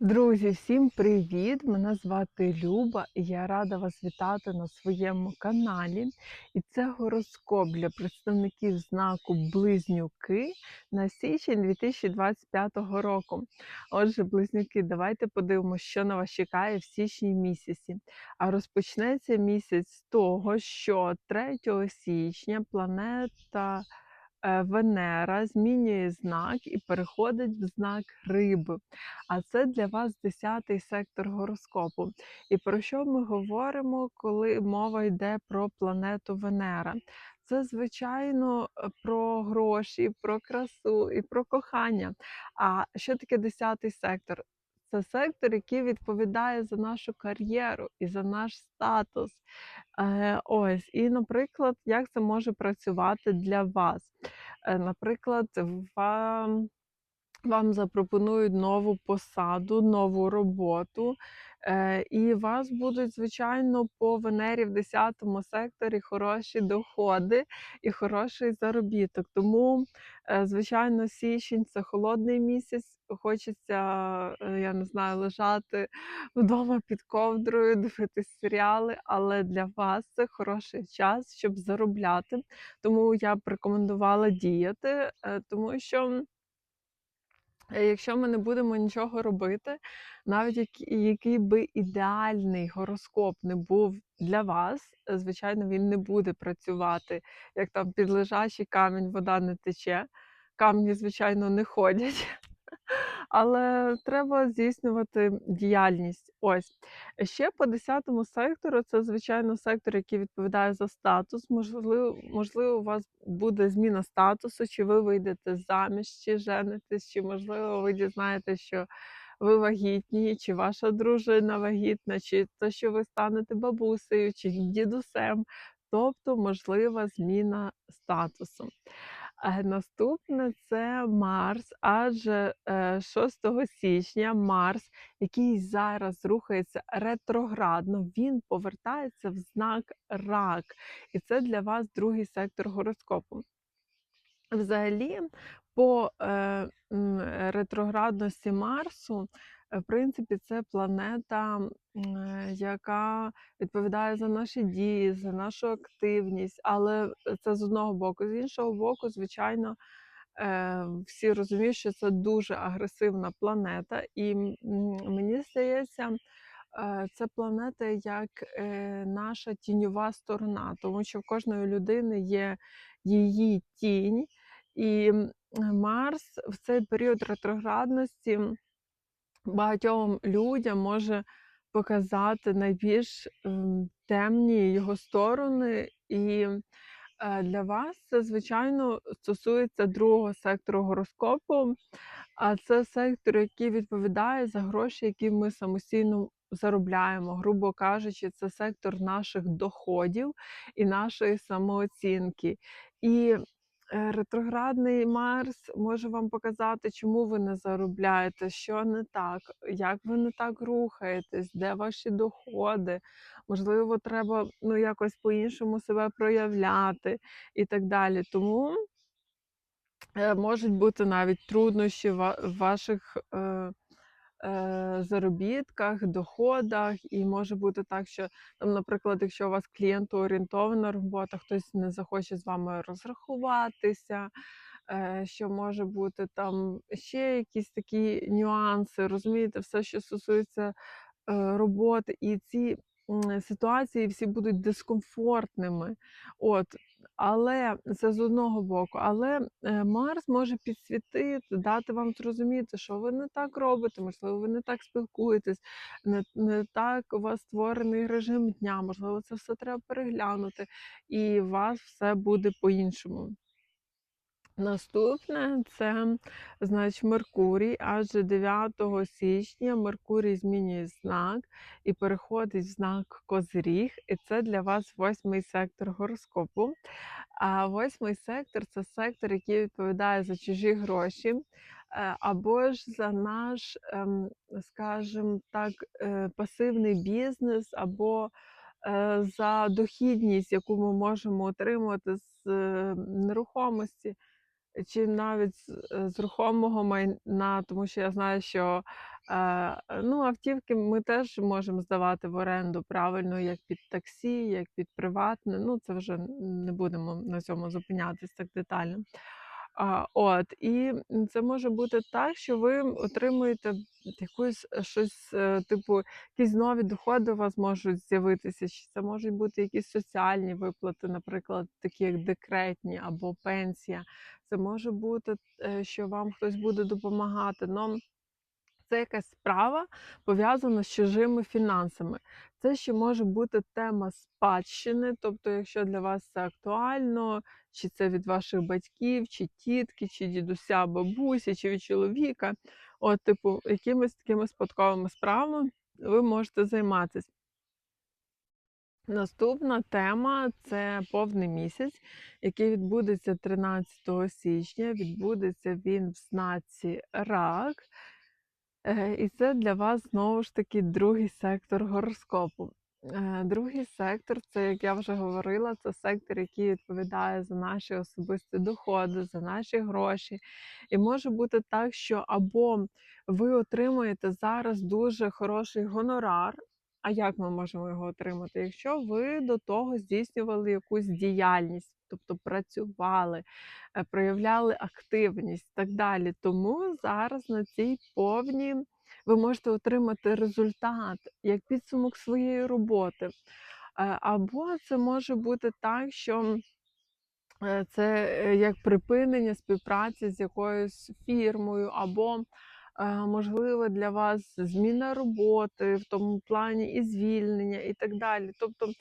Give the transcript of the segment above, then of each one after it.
Друзі, всім привіт! Мене звати Люба, і я рада вас вітати на своєму каналі. І це гороскоп для представників знаку Близнюки на січень 2025 року. Отже, близнюки, давайте подивимося, що на вас чекає в січні місяці. А розпочнеться місяць з того, що 3 січня планета. Е, Венера змінює знак і переходить в знак риби. А це для вас 10-й сектор гороскопу. І про що ми говоримо, коли мова йде про планету Венера? Це, звичайно, е, про гроші, про красу і про кохання. А що таке 10-й сектор? Це сектор, який відповідає за нашу кар'єру і за наш статус. Е, ось, і, наприклад, як це може працювати для вас? Е, наприклад, вам вам запропонують нову посаду, нову роботу, і у вас будуть, звичайно, по Венері в 10 секторі хороші доходи і хороший заробіток. Тому, е, звичайно, січень це холодний місяць. Хочеться, е, я не знаю, лежати вдома під ковдрою, дивитись серіали, але для вас це хороший час, щоб заробляти. Тому я б рекомендувала діяти, е, тому що. Е, Якщо ми не будемо нічого робити, навіть який, би ідеальний гороскоп не був для вас, звичайно, він не буде працювати, як там під лежачий камінь вода не тече. Камні, звичайно, не ходять. Але треба здійснювати діяльність. Ось. Ще по 10 сектору це, звичайно, сектор, який відповідає за статус. Можливо, можливо, у вас буде зміна статусу, чи ви вийдете заміж, чи женитесь, чи, можливо, ви дізнаєтесь, що ви вагітні, чи ваша дружина вагітна, чи то, що ви станете бабусею, чи дідусем. Тобто можлива зміна статусу. Е, Наступне це Марс, адже е, 6 січня Марс, який зараз рухається ретроградно, він повертається в знак рак. І це для вас другий сектор гороскопу. Взагалі, по е, ретроградності Марсу, е, в принципі, це планета, е, яка відповідає за наші дії, за нашу активність, але це з одного боку. З іншого боку, звичайно, е, всі розуміють, що це дуже агресивна планета, і мені здається, е, це планета як е, наша тіньова сторона, тому що в кожної людини є її тінь. І Марс в цей період ретроградності багатьом людям може показати найбільш ем, темні його сторони. І е, для вас це, звичайно, стосується другого сектору гороскопу, а це сектор, який відповідає за гроші, які ми самостійно заробляємо. Грубо кажучи, це сектор наших доходів і нашої самооцінки. І Ретроградний Марс може вам показати, чому ви не заробляєте, що не так, як ви не так рухаєтесь, де ваші доходи. Можливо, треба ну, якось по-іншому себе проявляти і так далі. Тому е, можуть бути навіть труднощі в ваших. Е, е, заробітках, доходах, і може бути так, що там, наприклад, якщо у вас клієнтоорієнтована робота, хтось не захоче з вами розрахуватися. е, Що може бути там ще якісь такі нюанси, розумієте, все, що стосується е, роботи, і ці ситуації всі будуть дискомфортними. От, але це з одного боку. Але е, Марс може підсвітити, дати вам зрозуміти, що ви не так робите, можливо, ви не так спілкуєтесь, не, не так у вас створений режим дня, можливо, це все треба переглянути, і у вас все буде по-іншому. Наступне це, значить, Меркурій, адже 9 січня Меркурій змінює знак і переходить в знак Козиріг, і це для вас восьмий сектор гороскопу. А восьмий сектор це сектор, який відповідає за чужі гроші, е, або ж за наш, ем, скажімо так, е, пасивний бізнес, або е, за дохідність, яку ми можемо отримати з нерухомості. Чи навіть з, е, рухомого майна, тому що я знаю, що е, ну, автівки ми теж можемо здавати в оренду правильно, як під таксі, як під приватне. Ну, це вже не будемо на цьому зупинятись так детально. А, от, і це може бути так, що ви отримуєте якусь е, щось, е, типу, якісь нові доходи у вас можуть з'явитися, чи це можуть бути якісь соціальні виплати, наприклад, такі як декретні або пенсія. Це може бути, е, що вам хтось буде допомагати. Но це якась справа пов'язана з чужими фінансами. Це ще може бути тема спадщини, тобто, якщо для вас це актуально, чи це від ваших батьків, чи тітки, чи дідуся, бабусі, чи від чоловіка. От, типу, якимись такими спадковими справами ви можете займатися. Наступна тема це повний місяць, який відбудеться 13 січня. Відбудеться він в знаці Рак. Е, І це для вас знову ж таки другий сектор гороскопу. Е, Другий сектор це, як я вже говорила, це сектор, який відповідає за наші особисті доходи, за наші гроші. І може бути так, що або ви отримуєте зараз дуже хороший гонорар. А як ми можемо його отримати? Якщо ви до того здійснювали якусь діяльність, тобто працювали, е, проявляли активність і так далі. Тому зараз на цій повні ви можете отримати результат як підсумок своєї роботи. Е, Або це може бути так, що е, це як припинення співпраці з якоюсь фірмою, або, можливо, для вас зміна роботи в тому плані і звільнення, і так далі. Тобто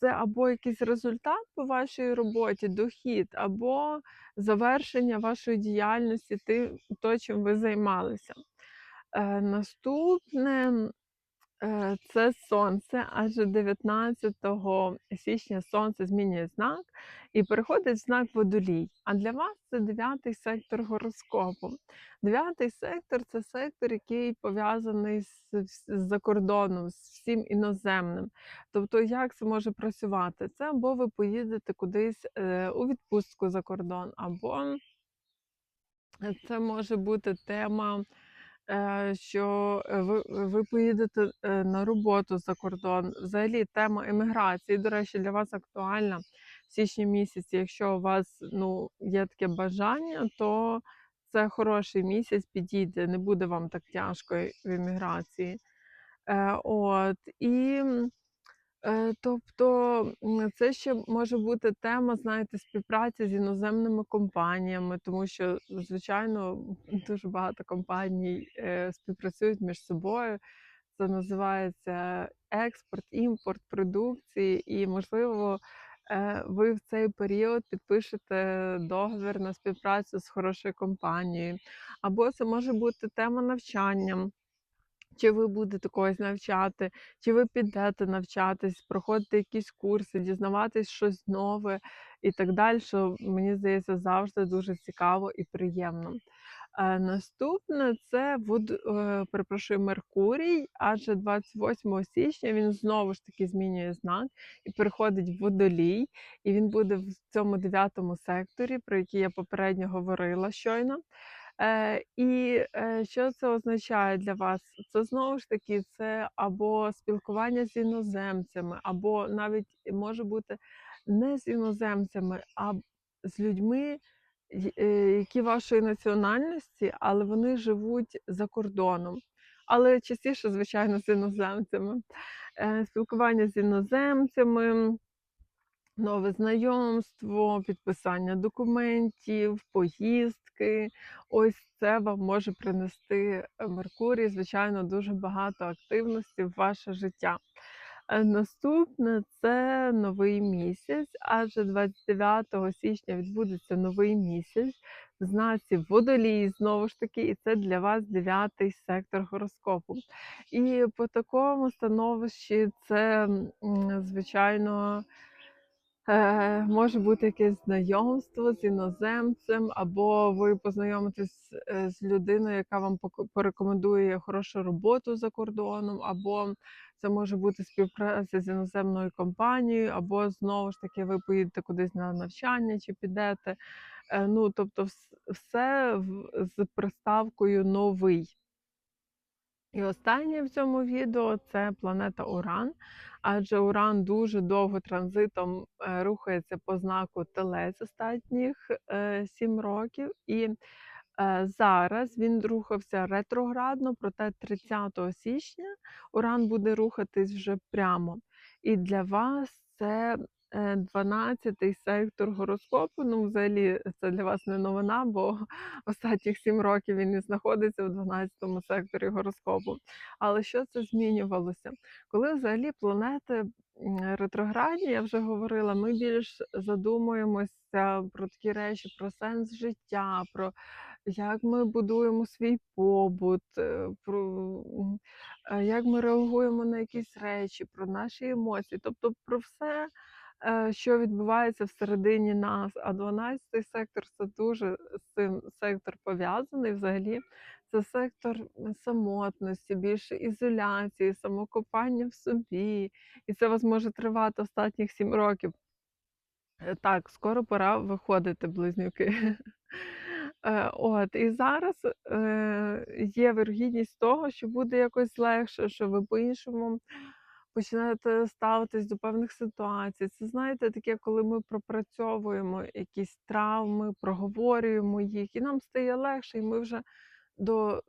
це або якийсь результат по вашій роботі, дохід, або завершення вашої діяльності, тим, то, чим ви займалися. Е, Наступне це сонце, адже 19 січня сонце змінює знак і переходить в знак водолій. А для вас це дев'ятий сектор гороскопу. Дев'ятий сектор це сектор, який пов'язаний з, з закордоном, з всім іноземним. Тобто, як це може працювати? Це або ви поїдете кудись е, у відпустку за кордон, або це може бути тема Е, що, е, ви ви поїдете, е, на роботу за кордон. Взагалі тема еміграції, до речі, для вас актуальна в січні місяці. Якщо у вас, ну, є таке бажання, то це хороший місяць підійде, не буде вам так тяжко в еміграції. Е, от, і Е, тобто, це ще може бути тема, знаєте, співпраці з іноземними компаніями, тому що, звичайно, дуже багато компаній е, співпрацюють між собою. Це називається експорт, імпорт продукції, і, можливо, е, ви в цей період підпишете договір на співпрацю з хорошою компанією. Або це може бути тема навчання. Чи ви будете когось навчати, чи ви підете навчатись, проходити якісь курси, дізнаватись щось нове і так далі, що мені здається завжди дуже цікаво і приємно. Е, наступне це е, перепрошую, Меркурій, адже 28 січня він знову ж таки змінює знак і переходить в водолій, і він буде в цьому дев'ятому секторі, про який я попередньо говорила щойно. І, е, що це означає для вас? Це знову ж таки, це або спілкування з іноземцями, або навіть може бути не з іноземцями, а з людьми, е, які вашої національності, але вони живуть за кордоном. Але частіше, звичайно, з іноземцями. Е, спілкування з іноземцями. Нове знайомство, підписання документів, поїздки. Ось це вам може принести е, Меркурій, звичайно, дуже багато активності в ваше життя. Е, Наступне це новий місяць, адже 29 січня відбудеться новий місяць в знаці водолій, знову ж таки, і це для вас дев'ятий сектор гороскопу. І по такому становищі це, звичайно. Е, може бути якесь знайомство з іноземцем, або ви познайомитесь е, з людиною, яка вам порекомендує хорошу роботу за кордоном, або це може бути співпраця з іноземною компанією, або знову ж таки ви поїдете кудись на навчання чи підете. Е, ну, тобто, все з приставкою "новий". І останнє в цьому відео це планета Уран, адже Уран дуже довго транзитом, е, рухається по знаку Телець останніх, сім 7 років. І, е, зараз він рухався ретроградно, проте 30 січня Уран буде рухатись вже прямо. І для вас це, е, 12 сектор гороскопу. Ну, взагалі, це для вас не новина, бо останніх 7 років він і знаходиться в 12 секторі гороскопу. Але що це змінювалося? Коли взагалі планети, ретроградні, я вже говорила, ми більш задумуємося про такі речі, про сенс життя, про як ми будуємо свій побут, е, про, е, як ми реагуємо на якісь речі, про наші емоції, тобто про все, е, що відбувається всередині нас. А 12-й сектор це дуже з цим сектор пов'язаний. Взагалі, це сектор самотності, більше ізоляції, самокопання в собі. І це вас може тривати останніх 7 років. Е, так, скоро пора виходити, близнюки. Е, от, і зараз, е, є вірогідність того, що буде якось легше, що ви по-іншому почнете ставитись до певних ситуацій. Це, знаєте, таке, коли ми пропрацьовуємо якісь травми, проговорюємо їх, і нам стає легше, і ми вже до,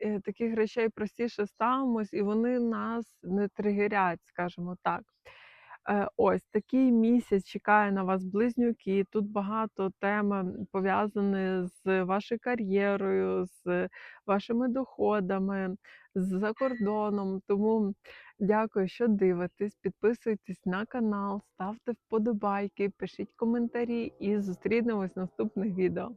е, таких речей простіше ставимось, і вони нас не тригерять, скажімо так. Е, ось такий місяць чекає на вас близнюки. Тут багато тем пов'язані з вашою кар'єрою, з вашими доходами, з-за кордоном. Тому дякую, що дивитесь. Підписуйтесь на канал, ставте вподобайки, пишіть коментарі і зустрінемось в наступних відео.